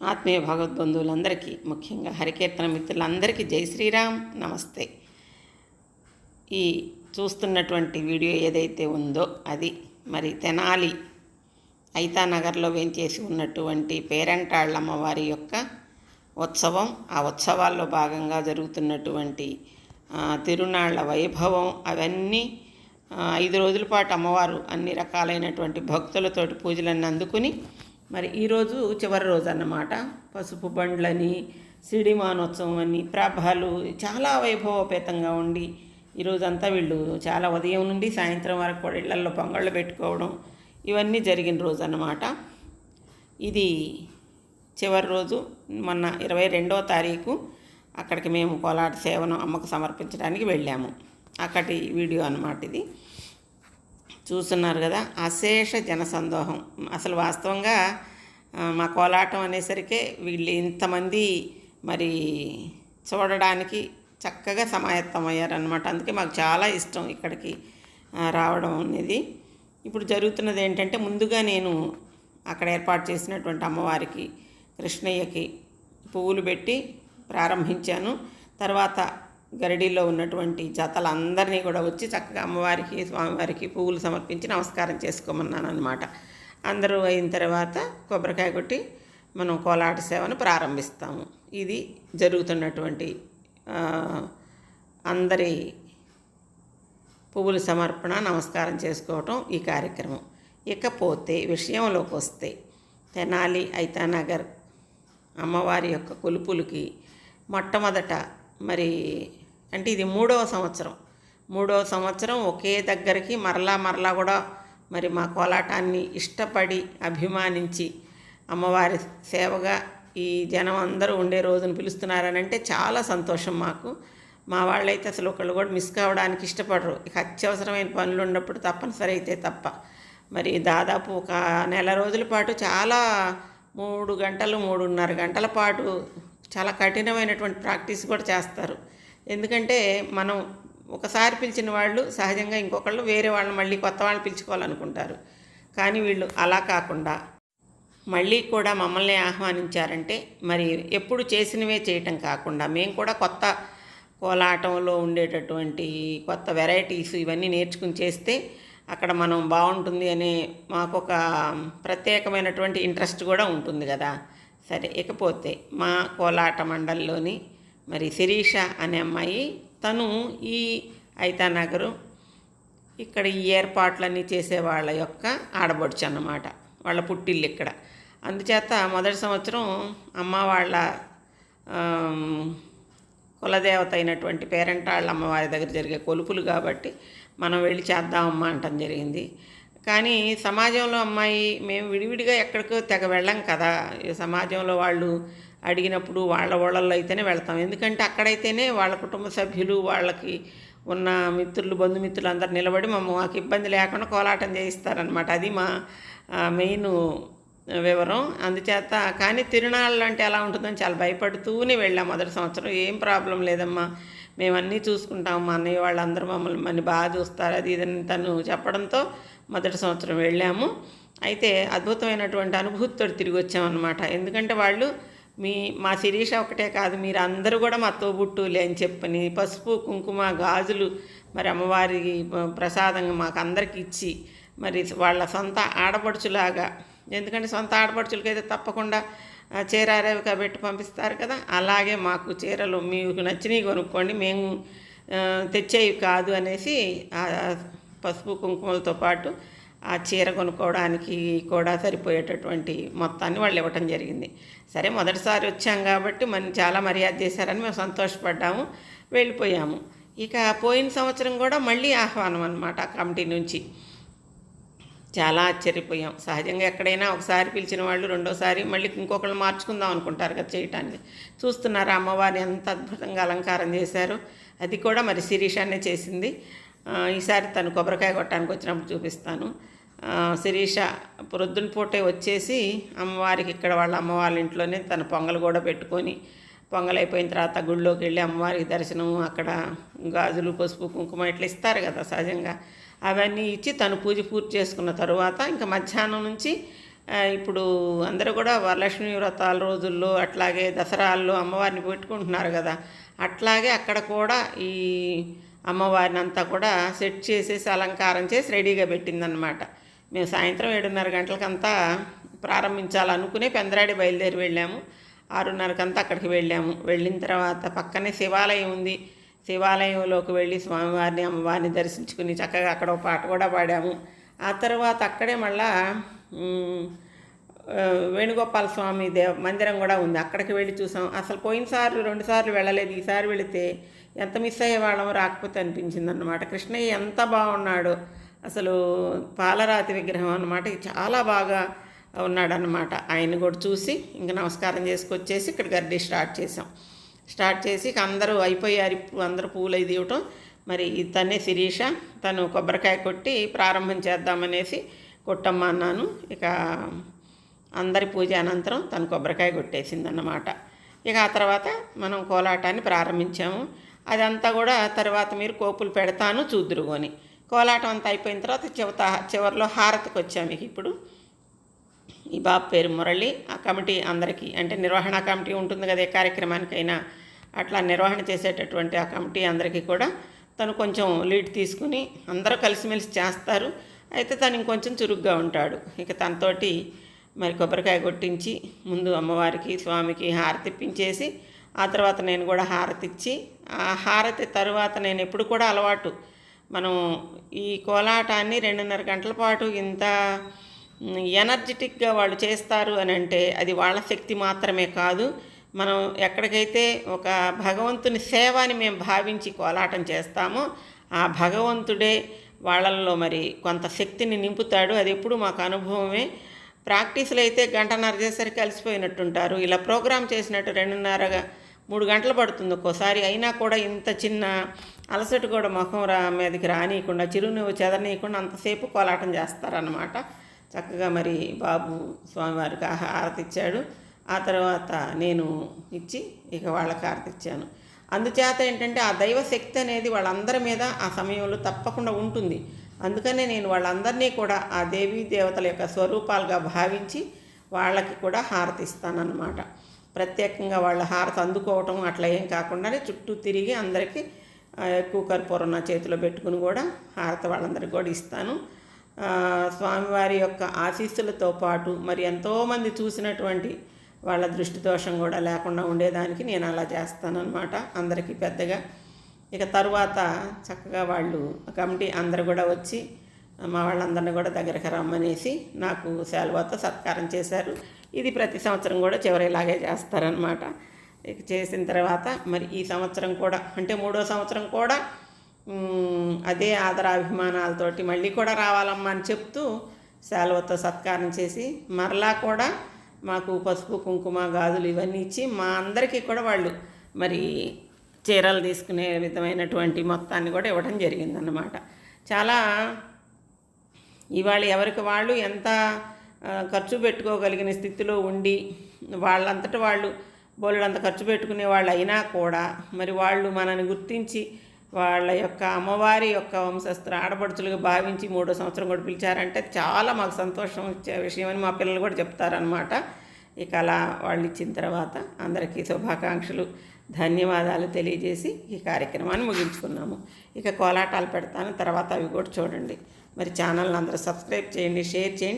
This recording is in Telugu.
ఆత్మీయ భగవద్బంధువులందరికీ ముఖ్యంగా హరికీర్తన మిత్రులందరికీ జై శ్రీరామ్ నమస్తే. ఈ చూస్తున్నటువంటి వీడియో ఏదైతే ఉందో అది మరి తెనాలి ఐతానగర్లో వేంచేసి ఉన్నటువంటి పేరంటాళ్ళమ్మ వారి యొక్క ఉత్సవం. ఆ ఉత్సవాల్లో భాగంగా జరుగుతున్నటువంటి తిరునాళ్ళ వైభవం అవన్నీ ఐదు రోజుల పాటు అమ్మవారు అన్ని రకాలైనటువంటి భక్తులతోటి పూజలన్నీ అందుకుని మరి ఈరోజు చివరి రోజు అన్నమాట. పసుపు బండ్లని సిడిమానోత్సవం అని ప్రాభాలు చాలా వైభవోపేతంగా ఉండి ఈరోజంతా వీళ్ళు చాలా ఉదయం నుండి సాయంత్రం వరకు కూడా ఇళ్ళల్లో పొంగళ్ళు పెట్టుకోవడం ఇవన్నీ జరిగిన రోజు అన్నమాట. ఇది చివరి రోజు మొన్న ఇరవై రెండవ తారీఖు అక్కడికి మేము కోలాట సేవను అమ్మకు సమర్పించడానికి వెళ్ళాము. అక్కడి వీడియో అన్నమాట ఇది. చూస్తున్నారు కదా అశేష జనసందోహం. అసలు వాస్తవంగా మా కోలాటం అనేసరికి వీళ్ళు ఇంతమంది మరి చూడడానికి చక్కగా సమాయత్తమయ్యారనమాట అందుకే మాకు చాలా ఇష్టం ఇక్కడికి రావడం అనేది. ఇప్పుడు జరుగుతున్నది ఏంటంటే ముందుగా నేను అక్కడ ఏర్పాటు చేసినటువంటి అమ్మవారికి కృష్ణయ్యకి పువ్వులు పెట్టి ప్రారంభించాను. తర్వాత గరిడీలో ఉన్నటువంటి జతలందరినీ కూడా వచ్చి చక్కగా అమ్మవారికి స్వామివారికి పువ్వులు సమర్పించి నమస్కారం చేసుకోమన్నాను అనమాట అందరూ అయిన తర్వాత కొబ్బరికాయ కొట్టి మనం కోలాట సేవను ప్రారంభిస్తాము. ఇది జరుగుతున్నటువంటి అందరి పువ్వుల సమర్పణ నమస్కారం చేసుకోవటం ఈ కార్యక్రమం. ఇకపోతే విషయంలోకి వస్తే తెనాలి ఐతానగర్ అమ్మవారి యొక్క కొలుపులకి మొట్టమొదట మరి అంటే ఇది మూడవ సంవత్సరం. మూడవ సంవత్సరం ఒకే దగ్గరికి మరలా మరలా కూడా మరి మా కోలాటాన్ని ఇష్టపడి అభిమానించి అమ్మవారి సేవగా ఈ జనం అందరూ ఉండే రోజును పిలుస్తున్నారని అంటే చాలా సంతోషం మాకు. మా వాళ్ళైతే అసలు ఒకళ్ళు కూడా మిస్ కావడానికి ఇష్టపడరు. ఇక అత్యవసరమైన పనులు ఉన్నప్పుడు తప్పనిసరి అయితే తప్ప. మరి దాదాపు ఒక నెల రోజుల పాటు చాలా మూడు గంటలు మూడున్నర గంటల పాటు చాలా కఠినమైనటువంటి ప్రాక్టీస్ కూడా చేస్తారు. ఎందుకంటే మనం ఒకసారి పిలిచిన వాళ్ళు సహజంగా ఇంకొకళ్ళు వేరే వాళ్ళని మళ్ళీ కొత్త వాళ్ళని పిలుచుకోవాలనుకుంటారు. కానీ వీళ్ళు అలా కాకుండా మళ్ళీ కూడా మమ్మల్ని ఆహ్వానించారంటే మరి ఎప్పుడు చేసినవే చేయటం కాకుండా మేము కూడా కొత్త కోలాటంలో ఉండేటటువంటి కొత్త వెరైటీస్ ఇవన్నీ నేర్చుకుని చేస్తే అక్కడ మనం బాగుంటుంది అనే మాకు ఒక ప్రత్యేకమైనటువంటి ఇంట్రెస్ట్ కూడా ఉంటుంది కదా. సరే ఇకపోతే మా కోలాట మండలిలోని మరి శిరీష అనే అమ్మాయి తను ఈ ఐతానగరు ఇక్కడ ఈ ఏర్పాట్లన్నీ చేసే వాళ్ళ యొక్క ఆడబడుచు అన్నమాట. వాళ్ళ పుట్టిల్లు ఇక్కడ. అందుచేత మొదటి సంవత్సరం అమ్మ వాళ్ళ కులదేవత అయినటువంటి పేరెంట్ వాళ్ళ అమ్మవారి దగ్గర జరిగే కొలుపులు కాబట్టి మనం వెళ్ళి చేద్దామమ్మా అంటం జరిగింది. కానీ సమాజంలో అమ్మాయి మేము విడివిడిగా ఎక్కడికో తెగ వెళ్ళం కదా. సమాజంలో వాళ్ళు అడిగినప్పుడు వాళ్ళ ఊళ్ళల్లో అయితేనే వెళ్తాం. ఎందుకంటే అక్కడైతేనే వాళ్ళ కుటుంబ సభ్యులు వాళ్ళకి ఉన్న మిత్రులు బంధుమిత్రులు అందరు నిలబడి మమ్మ మాకు ఇబ్బంది లేకుండా కోలాటం చేయిస్తారనమాట అది మా మెయిన్ వివరం. అందుచేత కానీ తిరునాళ్ళు అంటే ఎలా ఉంటుందని చాలా భయపడుతూనే వెళ్ళాం మొదటి సంవత్సరం. ఏం ప్రాబ్లం లేదమ్మా. మేము అన్నీ చూసుకుంటాం. మా అన్నయ్య వాళ్ళందరూ మమ్మల్ని మన బాగా చూస్తారు. అది ఇదని తను చెప్పడంతో మొదటి సంవత్సరం వెళ్ళాము. అయితే అద్భుతమైనటువంటి అనుభూతితో తిరిగి వచ్చామన్నమాట. ఎందుకంటే వాళ్ళు మీ మా శిరీష ఒకటే కాదు మీరు అందరూ కూడా మా తోబుట్టులే అని చెప్పని పసుపు కుంకుమ గాజులు మరి అమ్మవారి ప్రసాదంగా మాకు అందరికి ఇచ్చి మరి వాళ్ళ సొంత ఆడపడుచులాగా ఎందుకంటే సొంత ఆడపడుచులకైతే తప్పకుండా ఆ, చీర పెట్టి పంపిస్తారు కదా అలాగే మాకు చీరలు మీకు నచ్చినవి కొనుక్కోండి మేము తెచ్చేవి కాదు అనేసి ఆ పసుపు కుంకుమలతో పాటు ఆ చీర కొనుక్కోవడానికి కూడా సరిపోయేటటువంటి మొత్తాన్ని వాళ్ళు ఇవ్వటం జరిగింది. సరే మొదటిసారి వచ్చాం కాబట్టి మనం చాలా మర్యాద చేశారని మేము సంతోషపడ్డాము వెళ్ళిపోయాము. ఇక పోయిన సంవత్సరం కూడా మళ్ళీ ఆహ్వానం అనమాట కమిటీ నుంచి. చాలా ఆశ్చర్యపోయాం. సహజంగా ఎక్కడైనా ఒకసారి పిలిచిన వాళ్ళు రెండోసారి మళ్ళీ ఇంకొకళ్ళు మార్చుకుందాం అనుకుంటారు కదా చేయటాన్ని చూస్తున్నారు అమ్మవారిని ఎంత అద్భుతంగా అలంకారం చేశారు. అది కూడా మరి శిరీషానే చేసింది. ఈసారి తను కొబ్బరికాయ కొట్టడానికి వచ్చినప్పుడు చూపిస్తాను. శిరీష ప్రొద్దున పూటే వచ్చేసి అమ్మవారికి ఇక్కడ వాళ్ళ అమ్మవారి ఇంట్లోనే తన పొంగల్ కూడా పెట్టుకొని పొంగల్ అయిపోయిన తర్వాత గుళ్ళోకి వెళ్ళి అమ్మవారికి దర్శనం అక్కడ గాజులు పసుపు కుంకుమ ఇట్లా ఇస్తారు కదా సహజంగా. అవన్నీ ఇచ్చి తను పూజ పూర్తి చేసుకున్న తర్వాత ఇంకా మధ్యాహ్నం నుంచి ఇప్పుడు అందరూ కూడా వరలక్ష్మి వ్రతాల రోజుల్లో అట్లాగే దసరాల్లో అమ్మవారిని పెట్టుకుంటున్నారు కదా అట్లాగే అక్కడ కూడా ఈ అమ్మవారిని అంతా కూడా సెట్ చేసేసి అలంకారం చేసి రెడీగా పెట్టిందనమాట మేము సాయంత్రం ఏడున్నర గంటలకంతా ప్రారంభించాలనుకునే పెందరాడి బయలుదేరి వెళ్ళాము. ఆరున్నరకంతా అక్కడికి వెళ్ళాము. వెళ్ళిన తర్వాత పక్కనే శివాలయం ఉంది. శివాలయంలోకి వెళ్ళి స్వామివారిని అమ్మవారిని దర్శించుకుని చక్కగా అక్కడ ఒక పాట కూడా పాడాము. ఆ తర్వాత అక్కడే మళ్ళా వేణుగోపాల స్వామి దేవ మందిరం కూడా ఉంది. అక్కడికి వెళ్ళి చూసాం. అసలు పోయినసార్లు రెండుసార్లు వెళ్ళలేదు. ఈసారి వెళితే ఎంత మిస్ అయ్యేవాళ్ళం రాకపోతే అనిపించింది అనమాట కృష్ణయ్య ఎంత బాగున్నాడు. అసలు పాలరాతి విగ్రహం అన్నమాట. చాలా బాగా ఉన్నాడనమాట ఆయన కూడా చూసి ఇంక నమస్కారం చేసుకొచ్చేసి ఇక్కడ గర్డీ స్టార్ట్ చేసాం. స్టార్ట్ చేసి అందరూ అయిపోయారు అందరూ పూలు అయి ఇవ్వటం. మరి తనే శిరీష తను కొబ్బరికాయ కొట్టి ప్రారంభం చేద్దామనేసి కొట్టమ్మ అన్నాను. ఇక అందరి పూజ అనంతరం తను కొబ్బరికాయ కొట్టేసిందన్నమాట. ఇక ఆ తర్వాత మనం కోలాటాన్ని ప్రారంభించాము. అదంతా కూడా తర్వాత మీరు కోపులు పెడతాను చూద్దురుగోని. కోలాటం అంతా అయిపోయిన తర్వాత చివత చివరిలో హారతికి వచ్చాము ఇక ఇప్పుడు. ఈ బాబు పేరు మురళి. ఆ కమిటీ అందరికీ అంటే నిర్వహణ కమిటీ ఉంటుంది కదా ఏ కార్యక్రమానికైనా అట్లా నిర్వహణ చేసేటటువంటి ఆ కమిటీ అందరికీ కూడా తను కొంచెం లీడ్ తీసుకుని అందరూ కలిసిమెలిసి చేస్తారు. అయితే తను ఇంకొంచెం చురుగ్గా ఉంటాడు. ఇక తనతోటి మరి కొబ్బరికాయ కొట్టించి ముందు అమ్మవారికి స్వామికి హారతిప్పించేసి ఆ తర్వాత నేను కూడా హారతి ఇచ్చి ఆ హారతి తర్వాత నేను ఎప్పుడు కూడా అలవాటు. మనం ఈ కోలాటాన్ని రెండున్నర గంటల పాటు ఇంత ఎనర్జెటిక్గా వాళ్ళు చేస్తారు అని అంటే అది వాళ్ళ శక్తి మాత్రమే కాదు. మనం ఎక్కడికైతే ఒక భగవంతుని సేవ అని మేము భావించి కోలాటం చేస్తామో ఆ భగవంతుడే వాళ్ళల్లో మరి కొంత శక్తిని నింపుతాడు. అది ఎప్పుడు మాకు అనుభవమే. ప్రాక్టీసులు అయితే గంటన్నర చేసరికి కలిసిపోయినట్టుంటారు. ఇలా ప్రోగ్రామ్ చేసినట్టు రెండున్నరగా మూడు గంటలు పడుతుంది ఒక్కోసారి. అయినా కూడా ఇంత చిన్న అలసట కూడా ముఖం రా మీదకి రానియకుండా చిరునవ్వు చెదరనీయకుండా అంతసేపు కోలాటం చేస్తారన్నమాట. చక్కగా మరి బాబు స్వామివారికి ఆ హారతి ఇచ్చాడు ఆ తర్వాత నేను ఇచ్చి ఇక వాళ్ళకి హారతి ఇచ్చాను అందుచేత ఏంటంటే ఆ దైవశక్తి అనేది వాళ్ళందరి మీద ఆ సమయంలో తప్పకుండా ఉంటుంది. అందుకనే నేను వాళ్ళందరినీ కూడా ఆ దేవీ దేవతల యొక్క స్వరూపాలుగా భావించి వాళ్ళకి కూడా హారతి ఇస్తానన్నమాట ప్రత్యేకంగా వాళ్ళ హారతి అందుకోవటం అట్లా ఏం కాకుండానే చుట్టూ తిరిగి అందరికీ ఎక్కువ కర్పూరం నా చేతిలో పెట్టుకుని కూడా హారతి వాళ్ళందరికీ కూడా ఇస్తాను. స్వామివారి యొక్క ఆశీస్సులతో పాటు మరి ఎంతోమంది చూసినటువంటి వాళ్ళ దృష్టి దోషం కూడా లేకుండా ఉండేదానికి నేను అలా చేస్తానన్నమాట అందరికీ పెద్దగా. ఇక తరువాత చక్కగా వాళ్ళు కమిటీ అందరు కూడా వచ్చి మా వాళ్ళందరినీ కూడా దగ్గరకు రమ్మనేసి నాకు శాలువాతో సత్కారం చేశారు. ఇది ప్రతి సంవత్సరం కూడా చివరిలాగే చేస్తారనమాట ఇక చేసిన తర్వాత మరి ఈ సంవత్సరం కూడా అంటే మూడో సంవత్సరం కూడా అదే ఆదరాభిమానాలతోటి మళ్ళీ కూడా రావాలమ్మా అని చెప్తూ శాలువతో సత్కారం చేసి మరలా కూడా మాకు పసుపు కుంకుమ గాజులు ఇవన్నీ ఇచ్చి మా అందరికీ కూడా వాళ్ళు మరి చీరలు తీసుకునే విధమైనటువంటి మొత్తాన్ని కూడా ఇవ్వడం జరిగిందన్నమాట. చాలా ఇవాళ ఎవరికి వాళ్ళు ఎంత ఖర్చు పెట్టుకోగలిగిన స్థితిలో ఉండి వాళ్ళంతటి వాళ్ళు బోలెడంత ఖర్చు పెట్టుకునే వాళ్ళు అయినా కూడా మరి వాళ్ళు మనని గుర్తించి వాళ్ళ యొక్క అమ్మవారి యొక్క వంశస్థులు ఆడపడుచులుగా భావించి మూడో సంవత్సరం కూడా పిలిచారంటే చాలా మాకు సంతోషం ఇచ్చే విషయమని మా పిల్లలు కూడా చెప్తారనమాట ఇక అలా వాళ్ళు ఇచ్చిన తర్వాత అందరికీ శుభాకాంక్షలు ధన్యవాదాలు తెలియజేసి ఈ కార్యక్రమాన్ని ముగించుకున్నాము. ఇక కోలాటాలు పెడతాను తర్వాత అవి కూడా చూడండి. మరి ఛానల్ని అందరూ సబ్స్క్రైబ్ చేయండి షేర్ చేయండి.